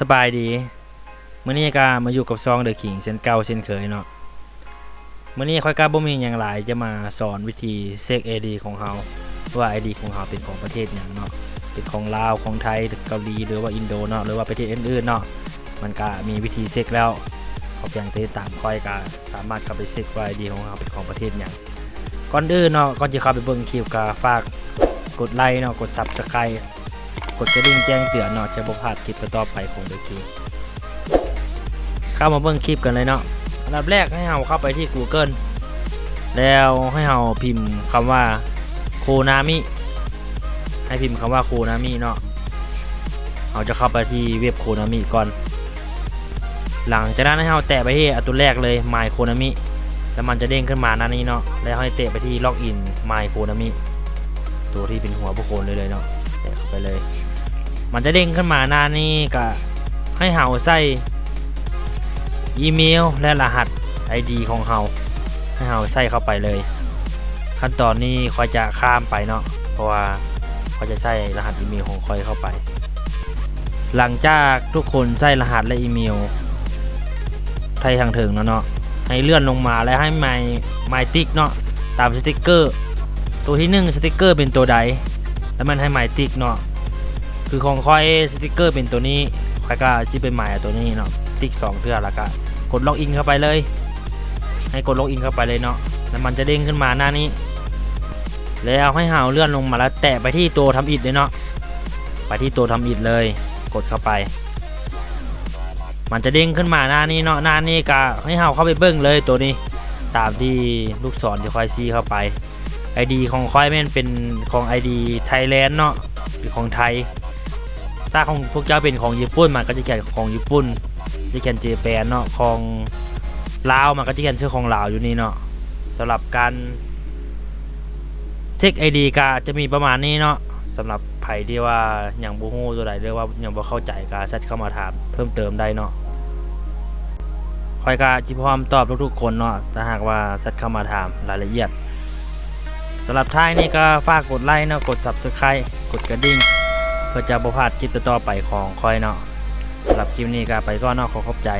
สบายดีมื้อนี้ก็มาอยู่กับซองเดอะคิงเช่นเก่าเช่นเคยเนาะมื้อนี้ค่อยก็บ่มีหยังหลายจะมาสอนวิธีเช็ค ID ของเฮาว่า ID ของเฮาเป็นของประเทศหยังเนาะเป็นของลาวของไทยเกาหลีหรือว่าอินโดเนาะหรือว่าประเทศอื่นๆเนาะมันก็มีวิธีเช็คแล้วเขาเพียงแต่ตามค่อยก็สามารถเข้าไปเช็คว่า ID ของเฮาเป็นของประเทศหยังก่อนอื่นเนาะก่อนจะเข้าไปเบิ่งคลิปก็ฝากกดไลค์เนาะกด Subscribe ก ดกระดิ่งแจ้งเตือนเนาะจะบ่พลาดคลิปต่อไปของเดอะคิงเข้ามาเบิ่งคลิปกันเลยเนาะอันดับแรกให้เราเข้าไปที่ Google แล้วให้เราพิมพ์คำว่าโคนามิให้พิมพ์คำว่าโคนามิเนาะเราจะเข้าไปที่เว็บโคนามิก่อน หลังจากนั้นให้เราแตะไปที่อัตัวแรกเลย My Konami แล้วมันจะเด้งขึ้นมาหน้านี้เนาะ แล้วให้เตะไปที่ล็อกอิน My Konami ตัวที่เป็นหัวพวกโคนเลยเลยเนาะแตะเข้าไปเลย มันจะเด้งขึ้นมาหน้านี้ก็ให้เราใส่อีเมลและรหัส ID ของเราให้เราใส่เข้าไปเลย ขั้นตอนนี้คอยจะข้ามไปเนาะเพราะว่าคอยจะใส่รหัสอีเมลของคอยเข้าไป หลังจากทุกคนใส่รหัสและอีเมลไทยทางถึงแล้วเนาะให้เลื่อนลงมาแล้วให้ไมไมติ๊กเนาะตามสติกเกอร์ ตัวที่หนึ่งสติกเกอร์เป็นตัวใด แล้วมันให้ไมติ๊กเนาะ คือของคอยสติกเกอร์เป็นตัวนี้คอยก็จิเป็นหมายตัวนี้เนาะติ๊กสองเทื่อแล้วก็กดล็อกอินเข้าไปเลย ให้กดล็อกอินเข้าไปเลยเนาะแล้วมันจะเด้งขึ้นมาหน้านี้ แล้วให้หาวเลื่อนลงมาแล้วแตะไปที่ตัวทำอิฐเลยเนาะไปที่ตัวทำอิฐเลย กดเข้าไป มันจะเด้งขึ้นมาหน้านี้เนาะหน้านี้ก็ให้หาวเข้าไปเบิ้งเลยตัวนี้ ตามที่ลูกศรที่คอยซีเข้าไป ID ของคอยแม่นเป็นของ ID ไทยแลนด์เนาะเป็นของไทย ถ้าของพวกเจ้าเป็นของญี่ปุ่นมันก็จะเขียนของญี่ปุ่นจะเขียนเจแปนเนาะของลาวมันก็จะเขียนชื่อของลาวอยู่นี่เนาะสำหรับการเช็คไอดีก็จะมีประมาณนี้เนาะสำหรับไผที่ว่าอย่างบูฮู้ตัวใดหรือว่ายังบ่เข้าใจก็แซดเข้ามาถามเพิ่มเติมได้เนาะคอยก็จิพร้อมตอบทุกๆคนเนาะถ้าหากว่าแซดเข้ามาถามรายละเอียดสำหรับท้ายนี้ก็ฝากกดไลค์เนาะกด Subscribe กดกระดิ่ง เพื่อจะบ่พลาดคลิปต่อๆไปของคอยเนาะสำหรับคลิปนี้ก็ไปก็เนาะขอขอบใจ